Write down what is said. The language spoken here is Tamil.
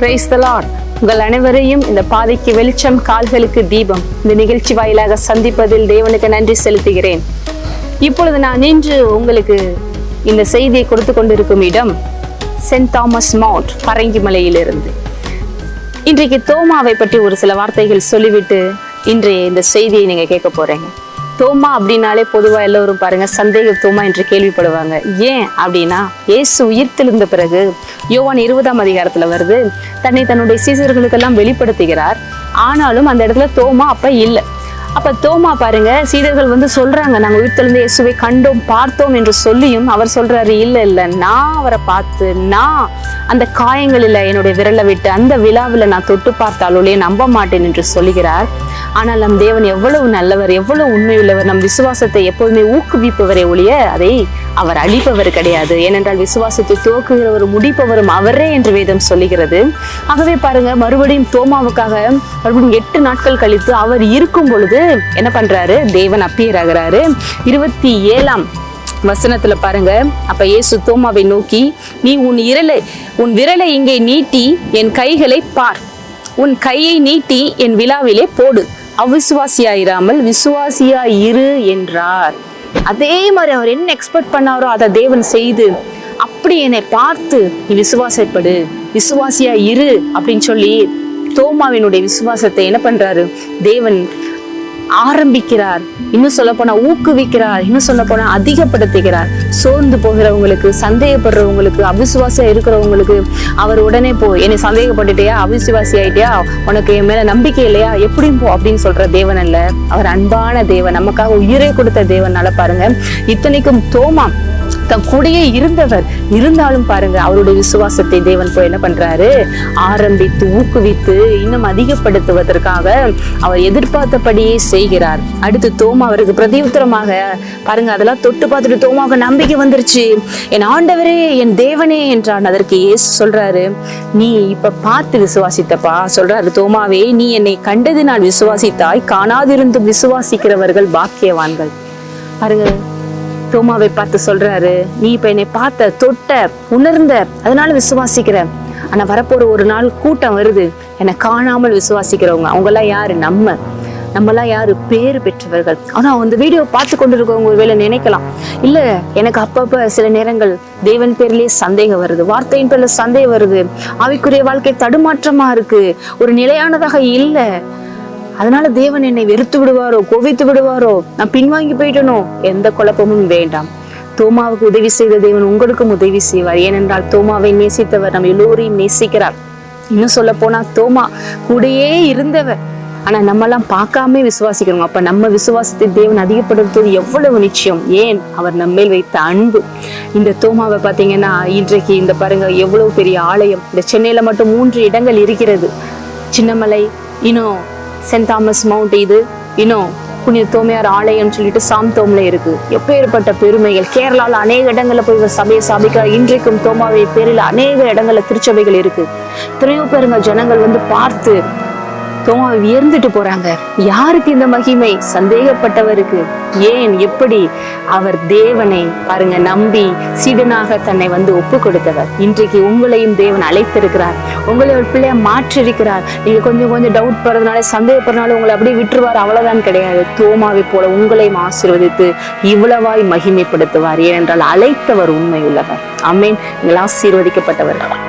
Praise the உங்கள் அனைவரையும் இந்த பாதைக்கு வெளிச்சம் கால்களுக்கு தீபம். இந்த நிகழ்ச்சி வாயிலாக சந்திப்பதில் தேவனுக்கு நன்றி செலுத்துகிறேன். இப்பொழுது நான் நின்று உங்களுக்கு இந்த செய்தியை கொடுத்து கொண்டிருக்கும் இடம் சென்ட் தாமஸ் மவுண்ட் பரங்கிமலையிலிருந்து இன்றைக்கு தோமாவை பற்றி ஒரு சில வார்த்தைகள் சொல்லிவிட்டு இன்றைய இந்த செய்தியை நீங்கள் கேட்க போகிறீங்க தோமா அப்படின்னாலே பொதுவாக எல்லோரும் பாருங்க சந்தேக தோமா என்று கேள்விப்படுவாங்க. ஏன் அப்படின்னா இயேசு உயிர்த்தெழுந்த பிறகு யோவான் இருபதாம் அதிகாரத்தில் வருது. தன்னை தன்னுடைய சீசர்களுக்கெல்லாம் வெளிப்படுத்துகிறார். ஆனாலும் அந்த இடத்துல தோமா அப்போ இல்லை. அப்ப தோமா பாருங்க சீடர்கள் வந்து சொல்றாங்க நாங்க உயிர்த்தெழுந்த இயேசுவை கண்டோம் பார்த்தோம் என்று சொல்லியும் அவர் சொல்றாரு இல்ல இல்ல நான் அவரை பார்த்து நான் அந்த காயங்களில் என்னுடைய விரலை விட்டு அந்த விழாவில் நான் தொட்டு பார்த்தாலோலே நம்ப மாட்டேன் என்று சொல்லுகிறார். ஆனால் நம் தேவன் எவ்வளவு நல்லவர் எவ்வளவு உண்மையுள்ளவர் நம் விசுவாசத்தை எப்போதுமே ஊக்குவிப்பவரே ஒழிய அதை அவர் அழிப்பவர் கிடையாது. ஏனென்றால் விசுவாசத்தை துவக்குகிறவர் முடிப்பவரும் அவரே என்று வேதம் சொல்லுகிறது. ஆகவே பாருங்க மறுபடியும் தோமாவுக்காக மறுபடியும் எட்டு நாட்கள் கழித்து அவர் இருக்கும் பொழுது என்ன பண்றாரு? தேவன் அப்பியர் ஆகிறாரு இருபத்தி ஏழாம் வசனத்துல பாருங்க அப்ப இயேசு தோமாவை நோக்கி நீ உன் இரலை உன் விரலை இங்கே நீட்டி என் கைகளை பார். உன் கையை நீட்டி என் விழாவிலே போடு. அவிசுவாசியாயிராமல் விசுவாசியா இரு என்றார். அதே மாதிரி அவர் என்ன எக்ஸ்பெக்ட் பண்ணாரோ அதை தேவன் செய்து அப்படி என்னை பார்த்து நீ விசுவாசப்படு விசுவாசியா இரு அப்படின்னு சொல்லி தோமாவினுடைய விசுவாசத்தை என்ன பண்றாரு? தேவன் ஆரம்பிக்கிறார். இன்னும் சொல்ல போனா ஊக்குவிக்கிறார். இன்னும் சொல்ல போனா அதிகப்படுத்துகிறார். சோர்ந்து போகிறவங்களுக்கு சந்தேகப்படுறவங்களுக்கு அவிசுவாசியா இருக்கிறவங்களுக்கு அவர் உடனே போ என்னை சந்தேகப்பட்டுட்டியா? அவிசுவாசி ஆயிட்டியா உனக்கு என் மேல நம்பிக்கை இல்லையா? எப்படியும் போ அப்படின்னு சொல்ற தேவன் அல்ல. அவர் அன்பான தேவன். நமக்காக உயிரை கொடுத்த தேவனால பாருங்க. இத்தனைக்கும் தோமா தன் கூடயே இருந்தவர். இருந்தாலும் பாருங்க அவருடைய விசுவாசத்தை தேவன் போய் என்ன பண்றாரு? ஆரம்பித்து ஊக்குவித்து இன்னும் அதிகப்படுத்துவதற்காக அவர் எதிர்பார்த்தபடியே செய்கிறார். அடுத்து தோமா அவருக்கு பிரதியுத்தரமாக பாருங்க அதெல்லாம் தொட்டு பார்த்துட்டு தோமாவுக்கு நம்பிக்கை வந்துருச்சு. என் ஆண்டவரே என் தேவனே என்றான். அதற்கு ஏசு சொல்றாரு நீ இப்ப பார்த்து விசுவாசித்தப்பா சொல்றாரு தோமாவே நீ என்னை கண்டது நான் விசுவாசித்தாய் காணாதிருந்தும் விசுவாசிக்கிறவர்கள் பாக்கியவான்கள். பாருங்க தோமாவை பார்த்து சொல்றாரு நீ இப்ப என்னை பார்த்த தொட்ட உணர்ந்த அதனால விசுவாசிக்கிற. ஆனா வரப்போற ஒரு நாள் கூட்டம் வருது. என்னை காணாமல் விசுவாசிக்கிறவங்க. அவங்க எல்லாம் யாரு? நம்ம. நம்மலாம் யாரு? பேர் பெற்றவர்கள். ஆனா அந்த வீடியோ பார்த்து கொண்டிருக்கவங்க ஒருவேளை நினைக்கலாம். இல்ல எனக்கு அப்பப்ப சில நேரங்கள் தேவன் பேர்லயே சந்தேகம் வருது. வார்த்தையின் பேர்ல சந்தேகம் வருது. அவைக்குரிய வாழ்க்கை தடுமாற்றமா இருக்கு. ஒரு நிலையானதாக இல்லை. அதனால தேவன் என்னை வெறுத்து விடுவாரோ கோவித்து விடுவாரோ? நான் பின்வாங்கி போயிட்டனோ? எந்த குழப்பமும் வேண்டாம். தோமாவுக்கு உதவி செய்த தேவன் உங்களுக்கும் உதவி செய்வார். ஏனென்றால் தோமாவை நேசித்தவர் நம்ம எல்லோரையும் நேசிக்கிறார். இன்னும் சொல்ல போனா தோமா கூடயே இருந்தவர். ஆனா நம்மெல்லாம் பார்க்காம விசுவாசிக்கிறோம். அப்ப நம்ம விசுவாசத்தை தேவன் அதிகப்படுத்துவது எவ்வளவு நிச்சயம்? ஏன்? அவர் நம்மேல் வைத்த அன்பு. இந்த தோமாவை பாத்தீங்கன்னா இன்றைக்கு இந்த பாருங்க எவ்வளவு பெரிய ஆலயம். இந்த சென்னையில மட்டும் மூன்று இடங்கள் இருக்கிறது. சின்னமலை இன்னும் சென்ட் தாமஸ் மவுண்ட் இது. இன்னும் புனித தோமையார் ஆலயம் சொல்லிட்டு சாம் தோம்ல இருக்கு. எப்பேற்பட்ட பெருமைகள். கேரளால அநேக இடங்களில் போய் இவர் சபையை சாபிக்கிறார். இன்றைக்கும் தோமாவை பேரில் அநேக இடங்களில் திருச்சபைகள் இருக்கு. திரையோ பெருங்க ஜனங்கள் வந்து பார்த்து தோமாவை உயர்ந்துட்டு போறாங்க. யாருக்கு இந்த மகிமை? சந்தேகப்பட்டவருக்கு. ஏன் எப்படி? அவர் தேவனை பாருங்க நம்பி சீடனாக தன்னை வந்து ஒப்பு கொடுத்தவர் இன்றைக்கு உங்களையும் தேவன் அழைத்திருக்கிறார். உங்களை ஒரு பிள்ளைய மாற்றிருக்கிறார் நீங்க கொஞ்சம் கொஞ்சம் டவுட் படுறதுனால சந்தேகப்படுறதுனால உங்களை அப்படியே விட்டுருவார். அவ்வளவுதான் கிடையாது. தோமாவை போல உங்களையும் ஆசீர்வதித்து இவ்வளவாய் மகிமைப்படுத்துவார். ஏனென்றால் அழைத்தவர் உண்மை உள்ளவர். அம்மேன் நீங்கள் ஆசீர்வதிக்கப்பட்டவர்கள்.